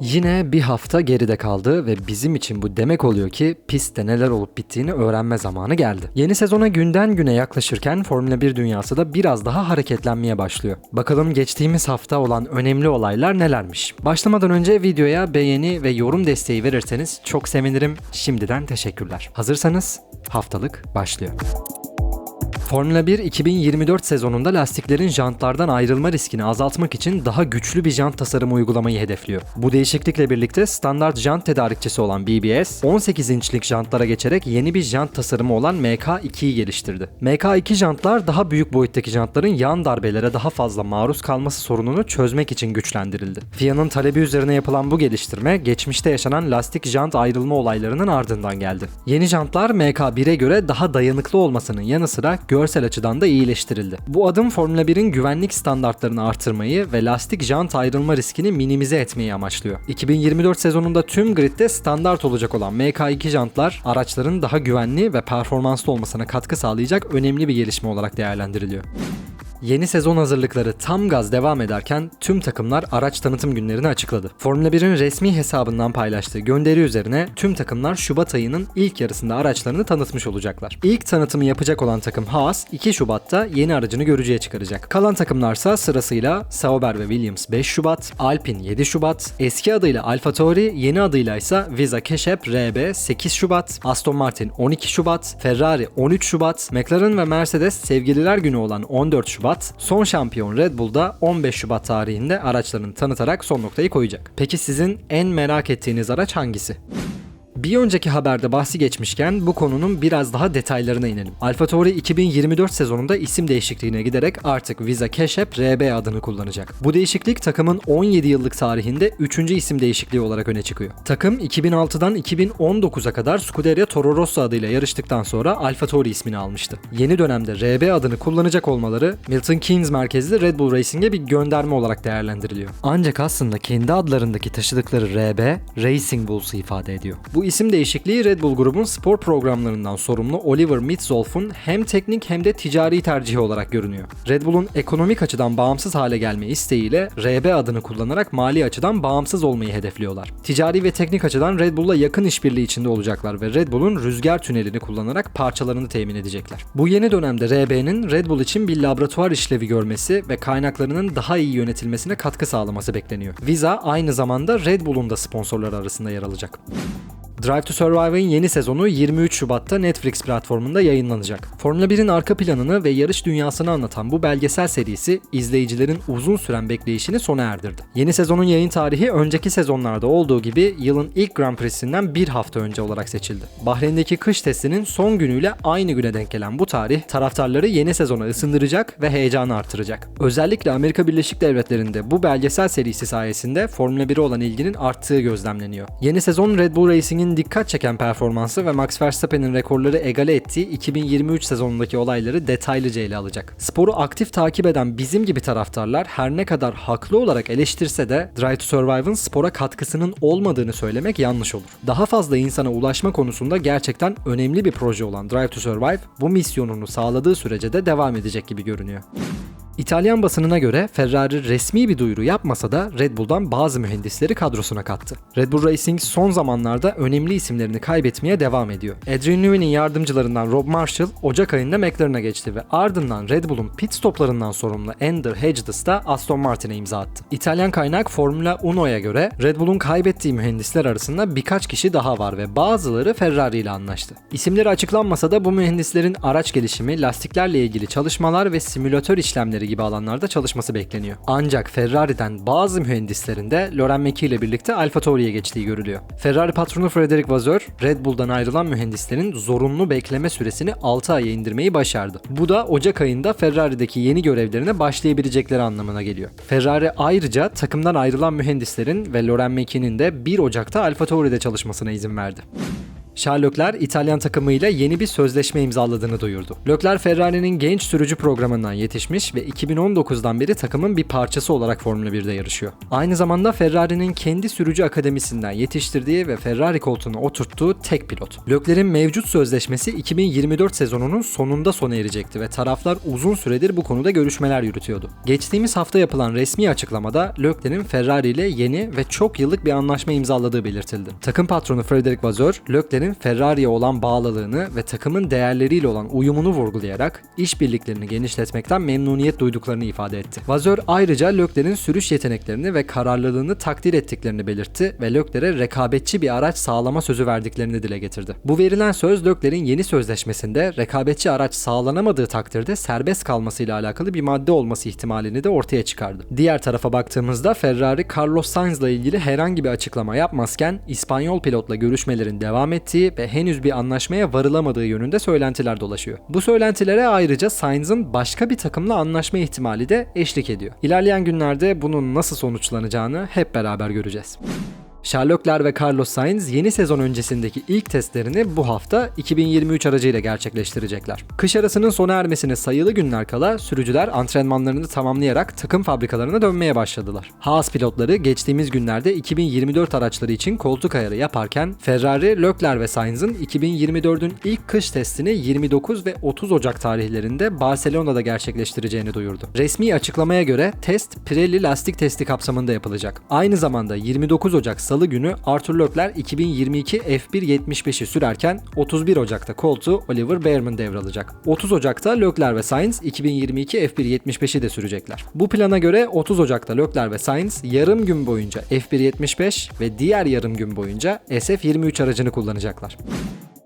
Yine bir hafta geride kaldı ve bizim için bu demek oluyor ki pistte neler olup bittiğini öğrenme zamanı geldi. Yeni sezona günden güne yaklaşırken Formula 1 dünyası da biraz daha hareketlenmeye başlıyor. Bakalım geçtiğimiz hafta olan önemli olaylar nelermiş? Başlamadan önce videoya beğeni ve yorum desteği verirseniz çok sevinirim. Şimdiden teşekkürler. Hazırsanız haftalık başlıyor. Formula 1 2024 sezonunda lastiklerin jantlardan ayrılma riskini azaltmak için daha güçlü bir jant tasarımı uygulamayı hedefliyor. Bu değişiklikle birlikte standart jant tedarikçisi olan BBS, 18 inçlik jantlara geçerek yeni bir jant tasarımı olan MK2'yi geliştirdi. MK2 jantlar daha büyük boyuttaki jantların yan darbelere daha fazla maruz kalması sorununu çözmek için güçlendirildi. FIA'nın talebi üzerine yapılan bu geliştirme, geçmişte yaşanan lastik jant ayrılma olaylarının ardından geldi. Yeni jantlar MK1'e göre daha dayanıklı olmasının yanı sıra görsel açıdan da iyileştirildi. Bu adım Formula 1'in güvenlik standartlarını artırmayı ve lastik jant ayrılma riskini minimize etmeyi amaçlıyor. 2024 sezonunda tüm gridde standart olacak olan MK2 jantlar araçların daha güvenli ve performanslı olmasına katkı sağlayacak önemli bir gelişme olarak değerlendiriliyor. Yeni sezon hazırlıkları tam gaz devam ederken tüm takımlar araç tanıtım günlerini açıkladı. Formula 1'in resmi hesabından paylaştığı gönderi üzerine tüm takımlar Şubat ayının ilk yarısında araçlarını tanıtmış olacaklar. İlk tanıtımı yapacak olan takım Haas 2 Şubat'ta yeni aracını görücüye çıkaracak. Kalan takımlarsa sırasıyla Sauber ve Williams 5 Şubat, Alpine 7 Şubat, eski adıyla AlphaTauri, yeni adıyla ise Visa Keşep RB 8 Şubat, Aston Martin 12 Şubat, Ferrari 13 Şubat, McLaren ve Mercedes sevgililer günü olan 14 Şubat Şubat, son şampiyon Red Bull'da 15 Şubat tarihinde araçlarını tanıtarak son noktayı koyacak. Peki sizin en merak ettiğiniz araç hangisi? Bir önceki haberde bahsi geçmişken bu konunun biraz daha detaylarına inelim. AlphaTauri 2024 sezonunda isim değişikliğine giderek artık Visa Cash App RB adını kullanacak. Bu değişiklik takımın 17 yıllık tarihinde 3. isim değişikliği olarak öne çıkıyor. Takım 2006'dan 2019'a kadar Scuderia Toro Rosso adıyla yarıştıktan sonra AlphaTauri ismini almıştı. Yeni dönemde RB adını kullanacak olmaları Milton Keynes merkezli Red Bull Racing'e bir gönderme olarak değerlendiriliyor. Ancak aslında kendi adlarındaki taşıdıkları RB, Racing Bulls'u ifade ediyor. Bu isim değişikliği Red Bull grubun spor programlarından sorumlu Oliver Mitzolf'un hem teknik hem de ticari tercihi olarak görünüyor. Red Bull'un ekonomik açıdan bağımsız hale gelme isteğiyle RB adını kullanarak mali açıdan bağımsız olmayı hedefliyorlar. Ticari ve teknik açıdan Red Bull'la yakın işbirliği içinde olacaklar ve Red Bull'un rüzgar tünelini kullanarak parçalarını temin edecekler. Bu yeni dönemde RB'nin Red Bull için bir laboratuvar işlevi görmesi ve kaynaklarının daha iyi yönetilmesine katkı sağlaması bekleniyor. Visa aynı zamanda Red Bull'un da sponsorları arasında yer alacak. Drive to Survive'ın yeni sezonu 23 Şubat'ta Netflix platformunda yayınlanacak. Formula 1'in arka planını ve yarış dünyasını anlatan bu belgesel serisi izleyicilerin uzun süren bekleyişini sona erdirdi. Yeni sezonun yayın tarihi önceki sezonlarda olduğu gibi yılın ilk Grand Prix'sinden bir hafta önce olarak seçildi. Bahreyn'deki kış testinin son günüyle aynı güne denk gelen bu tarih taraftarları yeni sezona ısındıracak ve heyecanı artıracak. Özellikle Amerika Birleşik Devletleri'nde bu belgesel serisi sayesinde Formula 1'e olan ilginin arttığı gözlemleniyor. Yeni sezon Red Bull Racing'in dikkat çeken performansı ve Max Verstappen'in rekorları egale ettiği 2023 sezonundaki olayları detaylıca ele alacak. Sporu aktif takip eden bizim gibi taraftarlar her ne kadar haklı olarak eleştirse de Drive to Survive'ın spora katkısının olmadığını söylemek yanlış olur. Daha fazla insana ulaşma konusunda gerçekten önemli bir proje olan Drive to Survive bu misyonunu sağladığı sürece de devam edecek gibi görünüyor. İtalyan basınına göre Ferrari resmi bir duyuru yapmasa da Red Bull'dan bazı mühendisleri kadrosuna kattı. Red Bull Racing son zamanlarda önemli isimlerini kaybetmeye devam ediyor. Adrian Newey'nin yardımcılarından Rob Marshall Ocak ayında McLaren'a geçti ve ardından Red Bull'un pit stoplarından sorumlu Ender Hedges da Aston Martin'e imza attı. İtalyan kaynak Formula Uno'ya göre Red Bull'un kaybettiği mühendisler arasında birkaç kişi daha var ve bazıları Ferrari ile anlaştı. İsimleri açıklanmasa da bu mühendislerin araç gelişimi, lastiklerle ilgili çalışmalar ve simülatör işlemleri gibi alanlarda çalışması bekleniyor. Ancak Ferrari'den bazı mühendislerin de Loren Meki ile birlikte Alfa Tauri'ye geçtiği görülüyor. Ferrari patronu Frederic Vasseur, Red Bull'dan ayrılan mühendislerin zorunlu bekleme süresini 6 aya indirmeyi başardı. Bu da Ocak ayında Ferrari'deki yeni görevlerine başlayabilecekleri anlamına geliyor. Ferrari ayrıca takımdan ayrılan mühendislerin ve Loren Meki'nin de 1 Ocak'ta Alfa Tauri'de çalışmasına izin verdi. Leclerc İtalyan takımıyla yeni bir sözleşme imzaladığını duyurdu. Leclerc Ferrari'nin genç sürücü programından yetişmiş ve 2019'dan beri takımın bir parçası olarak Formula 1'de yarışıyor. Aynı zamanda Ferrari'nin kendi sürücü akademisinden yetiştirdiği ve Ferrari koltuğuna oturttuğu tek pilot. Leclerc'in mevcut sözleşmesi 2024 sezonunun sonunda sona erecekti ve taraflar uzun süredir bu konuda görüşmeler yürütüyordu. Geçtiğimiz hafta yapılan resmi açıklamada Leclerc'in Ferrari ile yeni ve çok yıllık bir anlaşma imzaladığı belirtildi. Takım patronu Frederic Vasseur, Leclerc'in Ferrari'ye olan bağlılığını ve takımın değerleriyle olan uyumunu vurgulayarak işbirliklerini genişletmekten memnuniyet duyduklarını ifade etti. Vasseur ayrıca Leclerc'in sürüş yeteneklerini ve kararlılığını takdir ettiklerini belirtti ve Leclerc'e rekabetçi bir araç sağlama sözü verdiklerini dile getirdi. Bu verilen söz Leclerc'in yeni sözleşmesinde rekabetçi araç sağlanamadığı takdirde serbest kalmasıyla alakalı bir madde olması ihtimalini de ortaya çıkardı. Diğer tarafa baktığımızda Ferrari Carlos Sainz'la ilgili herhangi bir açıklama yapmazken İspanyol pilotla görüşmelerin devam ettiği ve henüz bir anlaşmaya varılamadığı yönünde söylentiler dolaşıyor. Bu söylentilere ayrıca Sainz'ın başka bir takımla anlaşma ihtimali de eşlik ediyor. İlerleyen günlerde bunun nasıl sonuçlanacağını hep beraber göreceğiz. Leclerc ve Carlos Sainz yeni sezon öncesindeki ilk testlerini bu hafta 2023 aracıyla gerçekleştirecekler. Kış arasının sona ermesine sayılı günler kala sürücüler antrenmanlarını tamamlayarak takım fabrikalarına dönmeye başladılar. Haas pilotları geçtiğimiz günlerde 2024 araçları için koltuk ayarı yaparken Ferrari, Leclerc ve Sainz'ın 2024'ün ilk kış testini 29 ve 30 Ocak tarihlerinde Barcelona'da gerçekleştireceğini duyurdu. Resmi açıklamaya göre test Pirelli lastik testi kapsamında yapılacak. Aynı zamanda 29 Ocak Salı günü Arthur Leclerc 2022 F1 75'i sürerken 31 Ocak'ta koltuğu Oliver Bearman devralacak. 30 Ocak'ta Leclerc ve Sainz 2022 F1 75'i de sürecekler. Bu plana göre 30 Ocak'ta Leclerc ve Sainz yarım gün boyunca F1 75 ve diğer yarım gün boyunca SF 23 aracını kullanacaklar.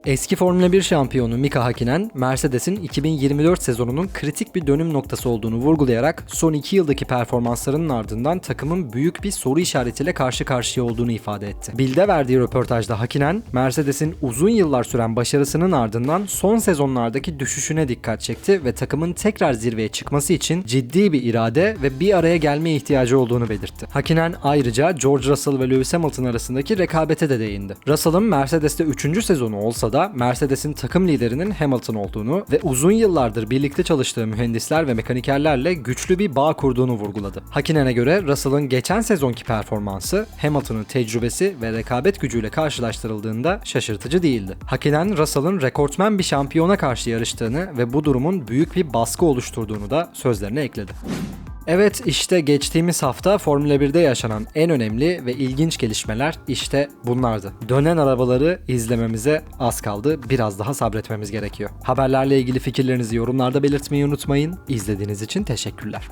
Eski Formula 1 şampiyonu Mika Hakkinen, Mercedes'in 2024 sezonunun kritik bir dönüm noktası olduğunu vurgulayarak son 2 yıldaki performanslarının ardından takımın büyük bir soru işaretiyle karşı karşıya olduğunu ifade etti. Bill'de verdiği röportajda Hakkinen, Mercedes'in uzun yıllar süren başarısının ardından son sezonlardaki düşüşüne dikkat çekti ve takımın tekrar zirveye çıkması için ciddi bir irade ve bir araya gelmeye ihtiyacı olduğunu belirtti. Hakkinen ayrıca George Russell ve Lewis Hamilton arasındaki rekabete de değindi. Russell'ın Mercedes'te 3. sezonu olsa da Mercedes'in takım liderinin Hamilton olduğunu ve uzun yıllardır birlikte çalıştığı mühendisler ve mekanikerlerle güçlü bir bağ kurduğunu vurguladı. Hakinen'e göre Russell'ın geçen sezonki performansı Hamilton'ın tecrübesi ve rekabet gücüyle karşılaştırıldığında şaşırtıcı değildi. Hakinen Russell'ın rekortmen bir şampiyona karşı yarıştığını ve bu durumun büyük bir baskı oluşturduğunu da sözlerine ekledi. Evet işte geçtiğimiz hafta Formula 1'de yaşanan en önemli ve ilginç gelişmeler işte bunlardı. Dönen arabaları izlememize az kaldı. Biraz daha sabretmemiz gerekiyor. Haberlerle ilgili fikirlerinizi yorumlarda belirtmeyi unutmayın. İzlediğiniz için teşekkürler.